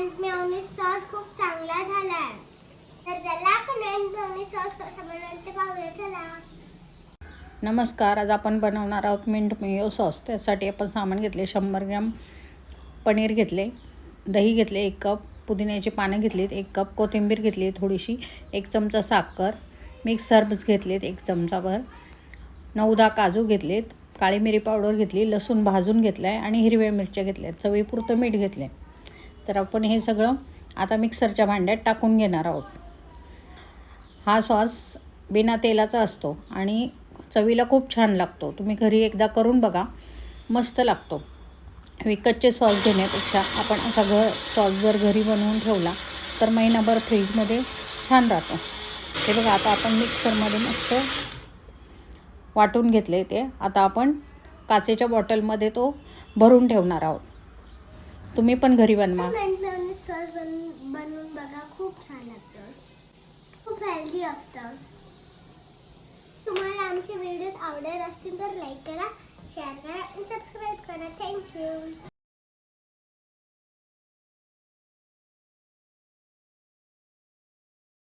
And mayonnaise sauce खूप चांगला झालाय. तर चला आपण अँड मेयोनीज सॉस कसा बनवायचं ते पाहूया चला. नमस्कार आज आपण बनवणार आहोत मिंट मेयो सॉस त्यासाठी आपण सामान घेतले शंभर ग्रॅम पनीर घेतले दही घेतले एक कप पुदिन्याची पानं घेतलीत एक कप कोथिंबीर घेतली थोडीशी एक चमचा साखर मिक्स हर्ब्स घेतलेत एक चमचाभर नऊ दहा काजू घेतलेत काळी मिरी पावडर घेतली लसूण भाजून घेतला आहे आणि हिरव्या मिरच्या घेतल्या चवीपुरतं मीठ घेतले तर आपण हे सगळं आता मिक्सरच्या भांड्यात टाकून घेणार आहोत. हा सॉस बिना तेलाचा असतो आणि चवीला खूप छान लागतो. तुम्ही घरी एकदा करून बघा मस्त लागतो. विकतचे सॉस घेण्यापेक्षा आपण असा घर सॉस जर घरी बनवून ठेवला तर महिनाभर फ्रीजमध्ये छान राहतो. हे बघा आता आपण मिक्सरमध्ये मस्त वाटून घेतले ते. आता आपण काचेच्या बॉटलमध्ये तो भरून ठेवणार आहोत. तुम्ही पण घरी बनवा. सॉस बन बनवून बघा खूप छान लागतं. खूप हेल्दी असतं. तुम्हाला आमचे व्हिडिओज आवडत असतील तर लाईक करा शेअर करा आणि सबस्क्राईब करा. थँक्यू